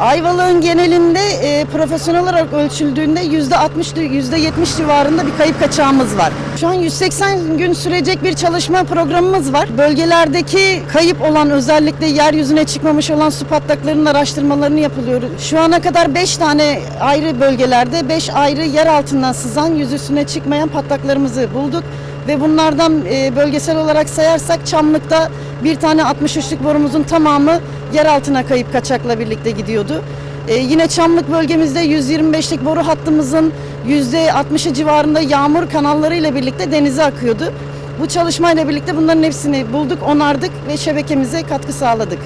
Ayvalık'ın genelinde e, profesyonel olarak ölçüldüğünde yüzde 60 yüzde 70 civarında bir kayıp kaçağımız var. Şu an 180 gün sürecek bir çalışma programımız var. Bölgelerdeki kayıp olan özellikle yeryüzüne çıkmamış olan su patlaklarının araştırmalarını yapılıyor. Şu ana kadar 5 tane ayrı bölgelerde 5 ayrı yer altından sızan yüzüstüne çıkmayan patlaklarımızı bulduk. Ve bunlardan e, bölgesel olarak sayarsak Çamlık'ta bir tane 63'lük borumuzun tamamı yer altına kayıp kaçakla birlikte gidiyordu. E, yine Çamlık bölgemizde 125'lik boru hattımızın %60'ı civarında yağmur kanallarıyla birlikte denize akıyordu. Bu çalışmayla birlikte bunların hepsini bulduk, onardık ve şebekemize katkı sağladık.